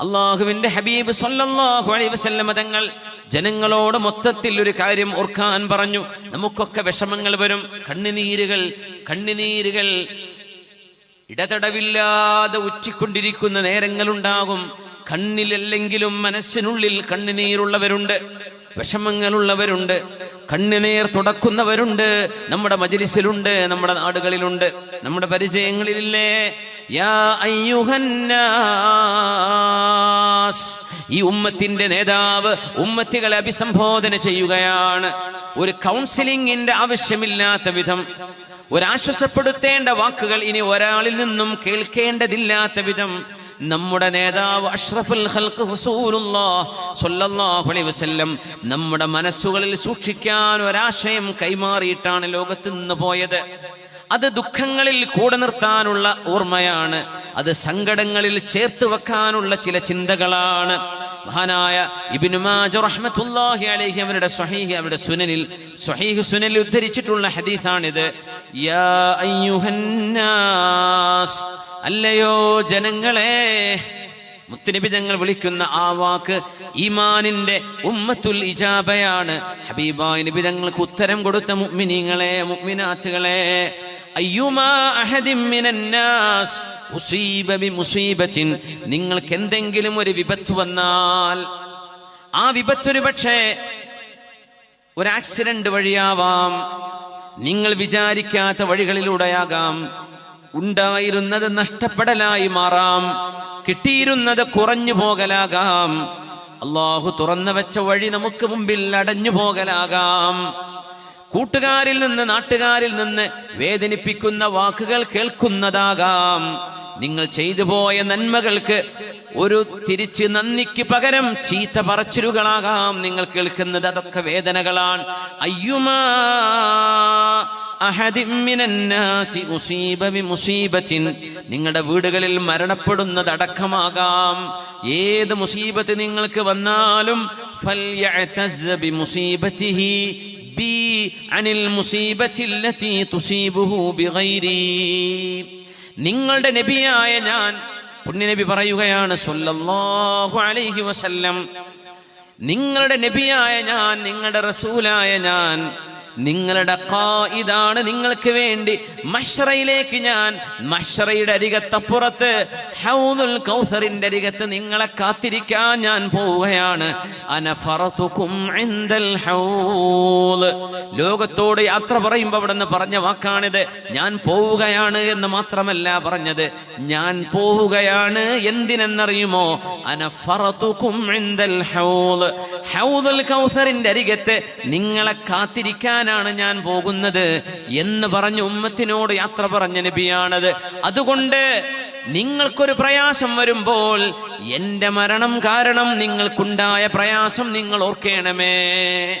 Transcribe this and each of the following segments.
അള്ളാഹുവിന്റെ ഹബീബ് സല്ലല്ലാഹു അലൈഹി വസല്ലമ തങ്ങൾ ജനങ്ങളോട് മൊത്തത്തിൽ ഒരു കാര്യം ഓർക്കാൻ പറഞ്ഞു. നമുക്കൊക്കെ വിഷമങ്ങൾ വരും. കണ്ണുനീരുകൾ കണ്ണുനീരുകൾ ഇടതടവില്ലാതെ ഉറ്റിക്കൊണ്ടിരിക്കുന്ന നേരങ്ങളുണ്ടാകും. കണ്ണിലല്ലെങ്കിലും മനസ്സിനുള്ളിൽ കണ്ണുനീരുള്ളവരുണ്ട്. വിഷമങ്ങളുള്ളവരുണ്ട്. കണ്ണുനീർ തുടക്കുന്നവരുണ്ട്. നമ്മുടെ മജലിസിലുണ്ട് നമ്മുടെ നാടുകളിലുണ്ട്. നമ്മുടെ പരിചയങ്ങളിലില്ലേ? ഈ ഉമ്മത്തിന്റെ നേതാവ് ഉമ്മത്തികളെ അഭിസംബോധന ചെയ്യുകയാണ്. ഒരു കൗൺസിലിംഗിന്റെ ആവശ്യമില്ലാത്ത വിധം. ഒരാശ്വസപ്പെടുത്തേണ്ട വാക്കുകൾ ഇനി ഒരാളിൽ നിന്നും കേൾക്കേണ്ടതില്ലാത്ത വിധം. നമ്മുടെ നേതാവ് അഷ്റഫുൽ ഹൽക്ക് അലൈഹി വസല്ലം നമ്മുടെ മനസ്സുകളിൽ സൂക്ഷിക്കാൻ ഒരാശയം കൈമാറിയിട്ടാണ് ലോകത്ത് നിന്ന് പോയത്. അത് ദുഃഖങ്ങളിൽ കൂടെ നിർത്താനുള്ള ഓർമ്മയാണ്. അത് സങ്കടങ്ങളിൽ ചേർത്ത് വെക്കാനുള്ള ചില ചിന്തകളാണ്. മഹാനായ ഇബ്നു മാജ റഹ്മത്തുള്ളാഹി അലൈഹി അവരുടെ സ്വഹീഹ് അവരുടെ സുനനിൽ സ്വഹീഹ് സുനനിൽ ഉദ്ധരിച്ചിട്ടുള്ള ഹദീസാണിത്. യാ അയ്യുഹന്നാസ് അല്ലയോ ജനങ്ങളെ മുത്തുനബി തങ്ങൾ വിളിക്കുന്ന ആ വാക്ക് ഈമാനിന്റെ ഉമ്മത്തുൽ ഇജാബയാണ്. ഹബീബായ നബി തങ്ങൾക്ക് ഉത്തരം കൊടുത്ത മുഗ്മിനീങ്ങളെ മുഅ്മിനാത്തുകളെ നിങ്ങൾക്ക് എന്തെങ്കിലും ഒരു വിപത്ത് വന്നാൽ ആ വിപത്തൊരു പക്ഷേ ഒരു ആക്സിഡന്റ് വഴിയാവാം. നിങ്ങൾ വിചാരിക്കാത്ത വഴികളിലൂടെയാകാം. ഉണ്ടായിരുന്നത് നഷ്ടപ്പെടലായി മാറാം. കിട്ടിയിരുന്നത് കുറഞ്ഞു പോകലാകാം. അള്ളാഹു തുറന്നു വെച്ച വഴി നമുക്ക് മുമ്പിൽ അടഞ്ഞു പോകലാകാം. കൂട്ടുകാരിൽ നിന്ന് നാട്ടുകാരിൽ നിന്ന് വേദനിപ്പിക്കുന്ന വാക്കുകൾ കേൾക്കുന്നതാകാം. നിങ്ങൾ ചെയ്തു പോയ നന്മകൾക്ക് ഒരു തിരിച്ച് നന്ദിക്ക് പകരം ചീത്ത പറച്ചിലുകളാകാം നിങ്ങൾ കേൾക്കുന്നത്. അതൊക്കെ വേദനകളാണ്. അയ്യുമാ നിങ്ങളുടെ വീടുകളിൽ മരണപ്പെടുന്നതടക്കമാകാം ഏത് മുസീബത്ത് നിങ്ങൾക്ക് വന്നാലും ബി അനിൽ മുസീബത്തില്ലതി തുസീബുഹു ബിഗൈരി. നിങ്ങളുടെ നബിയായ ഞാൻ പുണ്യനബി പറയുകയാണ് സല്ലല്ലാഹു അലൈഹി വസല്ലം. നിങ്ങളുടെ നബിയായ ഞാൻ നിങ്ങളുടെ റസൂലായ ഞാൻ നിങ്ങളുടെ ഇതാണ് നിങ്ങൾക്ക് വേണ്ടി മഷറയിലേക്ക് ഞാൻ മഷറയുടെ അരികത്തപ്പുറത്ത് ഹൗദുൽ കൗസറിന്റെ അരികത്ത് നിങ്ങളെ കാത്തിരിക്കാൻ ഞാൻ പോവുകയാണ്. ലോകത്തോട് യാത്ര പറയുമ്പോൾ അവിടെ നിന്ന് പറഞ്ഞ വാക്കാണിത്. ഞാൻ പോവുകയാണ് എന്ന് മാത്രമല്ല പറഞ്ഞത്. ഞാൻ പോവുകയാണ് എന്തിനെന്നറിയുമോ? അനഫറത്തുക്കും ഹൗദുൽ കൗസറിന്റെ അരികത്ത് നിങ്ങളെ കാത്തിരിക്കാനാണ് ഞാൻ പോകുന്നത് എന്ന് പറഞ്ഞ് ഉമ്മത്തിനോട് യാത്ര പറഞ്ഞ നബിയാണത്. അതുകൊണ്ട് നിങ്ങൾക്കൊരു പ്രയാസം വരുമ്പോൾ എന്റെ മരണം കാരണം നിങ്ങൾക്കുണ്ടായ പ്രയാസം നിങ്ങൾ ഓർക്കേണമേ.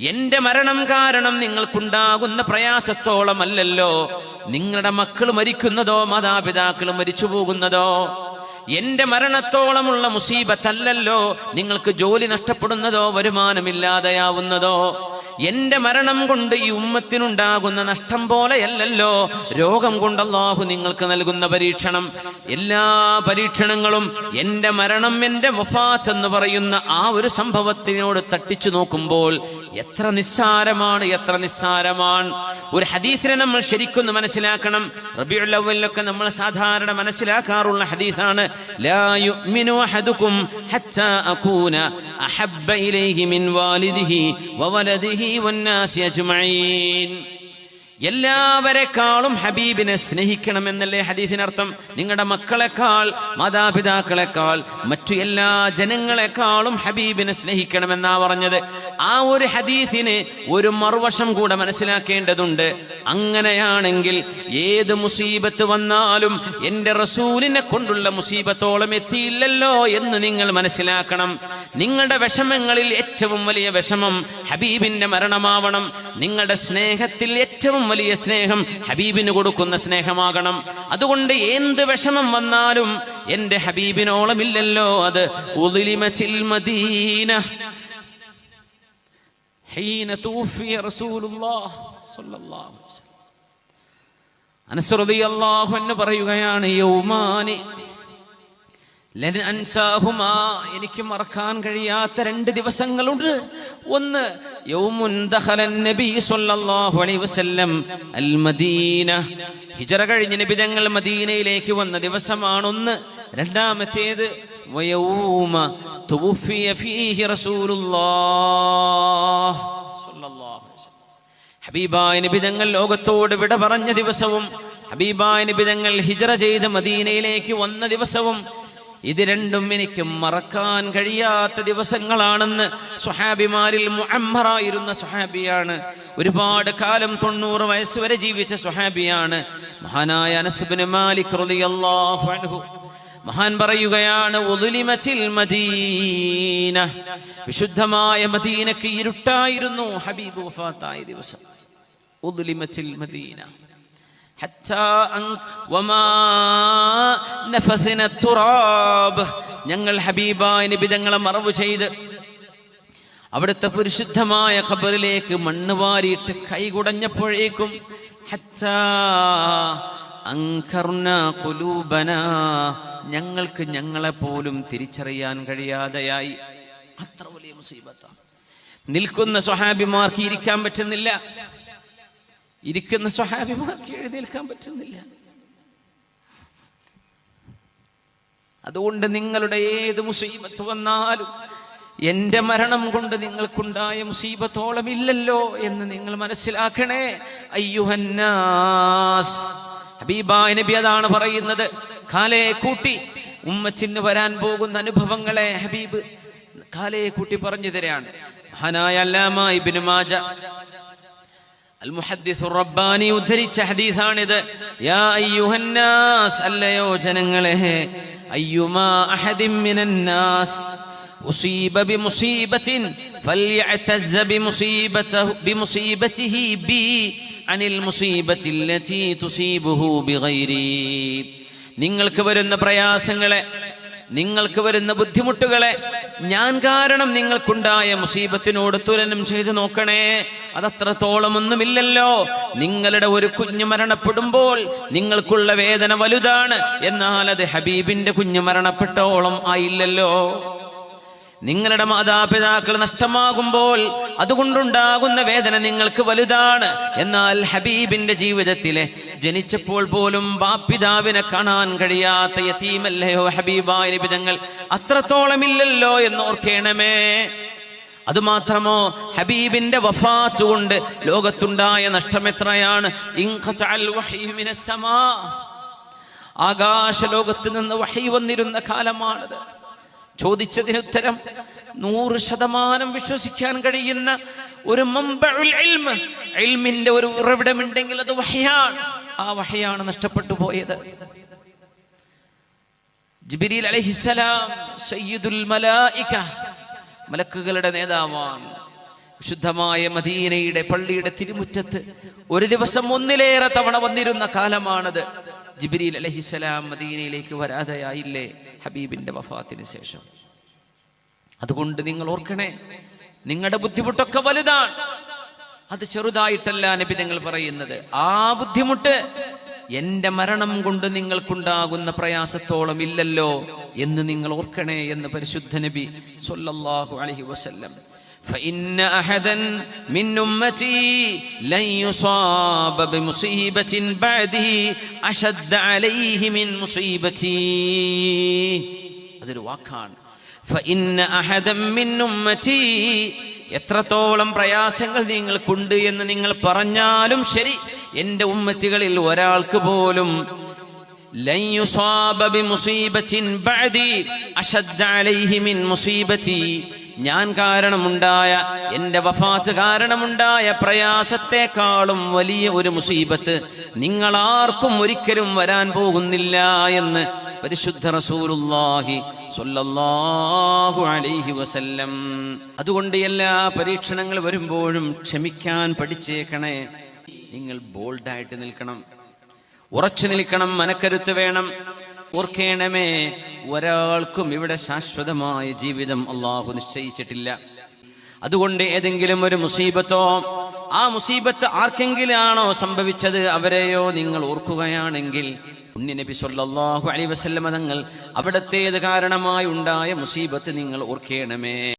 എന്റെ മരണം കാരണം നിങ്ങൾക്കുണ്ടാകുന്ന പ്രയാസത്തോളമല്ലല്ലോ. നിങ്ങളുടെ മക്കൾ മരിക്കുന്നതോ മാതാപിതാക്കൾ മരിച്ചു പോകുന്നതോ. എന്റെ മരണത്തോളമുള്ള മുസീബത്തല്ലല്ലോ. നിങ്ങൾക്ക് ജോലി നഷ്ടപ്പെടുന്നതോ വരുമാനമില്ലാതെയാവുന്നതോ. എന്റെ മരണം കൊണ്ട് ഈ ഉമ്മത്തിനുണ്ടാകുന്ന നഷ്ടം പോലെയല്ലല്ലോ. രോഗം കൊണ്ട് അള്ളാഹു നിങ്ങൾക്ക് നൽകുന്ന പരീക്ഷണം. എല്ലാ പരീക്ഷണങ്ങളും എന്റെ മരണം എന്റെ മുഫാത്ത് എന്ന് പറയുന്ന ആ ഒരു സംഭവത്തിനോട് തട്ടിച്ചു നോക്കുമ്പോൾ എത്ര നിസ്സാരമാണ് എത്ര നിസ്സാരമാണ്. ഒരു ഹദീസിനെ നമ്മൾ ശരിക്കൊന്ന് മനസ്സിലാക്കണം. റബിയുൽ അവ്വലിലൊക്കെ നമ്മൾ സാധാരണ മനസ്സിലാക്കാറുള്ള ഹദീസാണ് ലാ യുഅ്മിനു ഹത്താ അകൂന അഹബ്ബ ഇലൈഹി മിൻ വാലിദിഹി വവലദിഹി എല്ലാവരെക്കാളും ഹബീബിനെ സ്നേഹിക്കണമെന്നല്ലേ ഹദീഫിനർത്ഥം നിങ്ങളുടെ മക്കളെക്കാൾ മാതാപിതാക്കളെക്കാൾ മറ്റു എല്ലാ ജനങ്ങളെക്കാളും ഹബീബിനെ സ്നേഹിക്കണമെന്നാ പറഞ്ഞത്. ആ ഒരു ഹദീസിന് ഒരു മറുവശം കൂടെ മനസ്സിലാക്കേണ്ടതുണ്ട്. അങ്ങനെയാണെങ്കിൽ ഏത് മുസീബത്ത് വന്നാലും എന്റെ റസൂലിനെ കൊണ്ടുള്ള മുസീബത്തോളം എത്തിയില്ലല്ലോ എന്ന് നിങ്ങൾ മനസ്സിലാക്കണം. നിങ്ങളുടെ വിഷമങ്ങളിൽ ഏറ്റവും വലിയ വിഷമം ഹബീബിന്റെ മരണമാവണം. നിങ്ങളുടെ സ്നേഹത്തിൽ ഏറ്റവും വലിയ സ്നേഹം ഹബീബിന് കൊടുക്കുന്ന സ്നേഹമാകണം. അതുകൊണ്ട് എന്ത് വിഷമം വന്നാലും എന്റെ ഹബീബിനോളമില്ലല്ലോ. അത് حين توفي رسول الله صلى الله عليه وسلم അനസ് റളിയല്ലാഹു അൻഹു പറയുകയാണ് യൗമാനി ലൻ അൻസാഹുമാ എനിക്ക് മറക്കാൻ കഴിയാത്ത രണ്ട് ദിവസങ്ങളുണ്ട് ഒന്ന് യൗമുൻ ദഖലൻ നബി സ്വല്ലല്ലാഹു അലൈഹി വസല്ലം അൽ മദീന ഹിജറ കഴിഞ്ഞ നബി തങ്ങൾ മദീനയിലേക്ക് വന്ന ദിവസമാണ് ഒന്ന് രണ്ടാമത്തേത് വയൗമ തുവഫിയ ഫീഹി റസൂലുള്ളാഹ് സ്വല്ലല്ലാഹു അലൈഹി വസല്ലം ഹബീബായ നബി തങ്ങൾ ലോകത്തോട് വിട പറഞ്ഞ ദിവസവും ഹബീബായ നബി തങ്ങൾ ഹിജറ ചെയ്ത് മദീനയിലേക്ക് വന്ന ദിവസവും ഇത് രണ്ടും എനിക്ക് മറക്കാൻ കഴിയാത്ത ദിവസങ്ങളാണെന്ന് സുഹാബിമാരിൽ മുഅമ്മറായിരുന്ന സുഹാബിയാണ് ഒരുപാട് കാലം തൊണ്ണൂറ് വയസ്സ് വരെ ജീവിച്ച സുഹാബിയാണ് മഹാനായ അനസുബിന് മാലിക് റളിയല്ലാഹു അൻഹു. മഹാൻ പറയുകയാണ് മദീന. വിശുദ്ധമായ മദീനക്ക് ഇരുട്ടായിരുന്നു ഹബീബ് വഫാത്തായ ദിവസം. മദീന. ഞങ്ങൾ ഹബീബായ നിബിതങ്ങളെ ഞങ്ങളെ മറവ് ചെയ്ത് അവിടുത്തെ പരിശുദ്ധമായ ഖബറിലേക്ക് മണ്ണ് വാരിയിട്ട് കൈകുടഞ്ഞപ്പോഴേക്കും ഹച്ചാ അങ്കർന കുലൂബന ഞങ്ങൾക്ക് ഞങ്ങളെ പോലും തിരിച്ചറിയാൻ കഴിയാതെയായി. അത്ര വലിയ മുസീബത്താണ് നിൽക്കുന്ന സ്വഹാബിമാർക്ക് ഇരിക്കാൻ പറ്റുന്നില്ല. ഇരിക്കുന്ന സ്വഹാബിമാർക്ക് എഴുന്നേൽക്കാൻ പറ്റുന്നില്ല. അതുകൊണ്ട് നിങ്ങളുടെ ഏത് മുസീബത്ത് വന്നാലും എന്റെ മരണം കൊണ്ട് നിങ്ങൾക്കുണ്ടായ മുസീബത്തോളം ഇല്ലല്ലോ എന്ന് നിങ്ങൾ മനസ്സിലാക്കണേ. അയ്യുഹന്നാസ്. ഹബീബായ നബി അതാണ് പറയുന്നത് കാലയെ കൂട്ടി ഉമ്മച്ചിന് വരാൻ പോകുന്ന അനുഭവങ്ങളെ ഹബീബ് കാലയെ കൂട്ടി പറഞ്ഞു തരാണ് മഹാനായ അല്ലാമ ഇബ്നു മാജ المحدث الرباني ഉദ്ധരിച്ച ഹദീസാണിത് യാ അയ്യുഹന്നാസ് അല്ലയോ ജനങ്ങളെ അയ്യുമാ അഹദിൻ മിനന്നാസ് أصيب بمصيبة فليعتز بمصيبته بمصيبته بي അനിൽ മുസീബത്തിൽ നിങ്ങൾക്ക് വരുന്ന പ്രയാസങ്ങളെ നിങ്ങൾക്ക് വരുന്ന ബുദ്ധിമുട്ടുകളെ ഞാൻ കാരണം നിങ്ങൾക്കുണ്ടായ മുസീബത്തിനോട് തുലനം ചെയ്തു നോക്കണേ. അതത്രത്തോളം ഒന്നുമില്ലല്ലോ നിങ്ങളുടെ ഒരു കുഞ്ഞ് മരണപ്പെടുമ്പോൾ നിങ്ങൾക്കുള്ള വേദന വലുതാണ്. എന്നാൽ അത് ഹബീബിന്റെ കുഞ്ഞു മരണപ്പെട്ടോളം ആയില്ലല്ലോ. നിങ്ങളുടെ മാതാപിതാക്കൾ നഷ്ടമാകുമ്പോൾ അതുകൊണ്ടുണ്ടാകുന്ന വേദന നിങ്ങൾക്ക് വലുതാണ്. എന്നാൽ ഹബീബിന്റെ ജീവിതത്തിലെ ജനിച്ചപ്പോൾ പോലും ബാപ്പിതാവിനെ കാണാൻ കഴിയാത്ത യതീമല്ലയോ ഹബീബായ നിബിതങ്ങൾ അത്രത്തോളം ഇല്ലല്ലോ എന്ന് ഓർക്കേണമേ. അതുമാത്രമോ ഹബീബിന്റെ വഫാത്ത് കൊണ്ട് ലോകത്തുണ്ടായ നഷ്ടം എത്രയാണ്? ഇൻഖതഅൽ വഹ്യു മിനസ്സമാ. ആകാശ ലോകത്ത് നിന്ന് വഹി വന്നിരുന്ന കാലമാണത്. ചോദിച്ചതിന് ഉത്തരം നൂറ് ശതമാനം വിശ്വസിക്കാൻ കഴിയുന്ന ഒരു ഇൽമിന്റെ ഒരു ഉറവിടമുണ്ടെങ്കിൽ അത് വഹയാണ്. ആ വഹയാണ് നഷ്ടപ്പെട്ടു പോയത്. ജിബിരിൽ അലഹിസലാം സയ്യിദുൽ മലായിക മലക്കുകളുടെ നേതാവാണ്. വിശുദ്ധമായ മദീനയുടെ പള്ളിയുടെ തിരുമുറ്റത്ത് ഒരു ദിവസം ഒന്നിലേറെ തവണ വന്നിരുന്ന കാലമാണത്. ജിബിരിൽ അലഹിസലാം മദീനയിലേക്ക് വരാതെയായില്ലേ? ഹബീബിന്റെ വഫാത്തിന് ശേഷം. അതുകൊണ്ട് നിങ്ങൾ ഓർക്കണേ നിങ്ങളുടെ ബുദ്ധിമുട്ടൊക്കെ വലുതാണ്. അത് ചെറുതായിട്ടല്ല നബി നിങ്ങൾ പറയുന്നത്. ആ ബുദ്ധിമുട്ട് എന്റെ മരണം കൊണ്ട് നിങ്ങൾക്കുണ്ടാകുന്ന പ്രയാസത്തോളം ഇല്ലല്ലോ എന്ന് നിങ്ങൾ ഓർക്കണേ എന്ന് പരിശുദ്ധ നബി സൊല്ലാഹു അലഹി വസല്ലം فإن أحدا من أمتي لن يصاب بمصيبة بعده أشد عليه من مصيبتي അതൊരു വാക്കാണ് فإن أحدا من أمتي എത്രത്തോളം പ്രയാസങ്ങൾ നിങ്ങൾക്കുണ്ട് എന്ന് നിങ്ങൾ പറഞ്ഞാലും ശരി എന്റെ ഉമ്മത്തികളിൽ ഒരാൾക്ക് പോലും لن يصاب بمصيبة بعدي أشد عليه من مصيبتي ഞാൻ കാരണമുണ്ടായ എന്റെ വഫാത്ത് കാരണമുണ്ടായ പ്രയാസത്തെക്കാളും വലിയ ഒരു മുസീബത്ത് നിങ്ങളാർക്കും ഒരിക്കലും വരാൻ പോകുന്നില്ല എന്ന് പരിശുദ്ധ റസൂലുല്ലാഹി സ്വല്ലല്ലാഹു അലൈഹി വസല്ലം. അതുകൊണ്ട് എല്ലാ പരീക്ഷണങ്ങൾ വരുമ്പോഴും ക്ഷമിക്കാൻ പഠിച്ചേക്കണേ. നിങ്ങൾ ബോൾഡായിട്ട് നിൽക്കണം. ഉറച്ചു നിൽക്കണം മനക്കരുത്ത് വേണം. ഓർക്കേണമേ ഒരാൾക്കും ഇവിടെ ശാശ്വതമായ ജീവിതം അള്ളാഹു നിശ്ചയിച്ചിട്ടില്ല. അതുകൊണ്ട് ഏതെങ്കിലും ഒരു മുസീബത്തോ ആ മുസീബത്ത് ആർക്കെങ്കിലാണോ സംഭവിച്ചത് അവരെയോ നിങ്ങൾ ഓർക്കുകയാണെങ്കിൽ സല്ലല്ലാഹു അലൈഹി വസല്ലമ തങ്ങൾ അവിടത്തേത് കാരണമായി ഉണ്ടായ മുസീബത്ത് നിങ്ങൾ ഓർക്കേണമേ.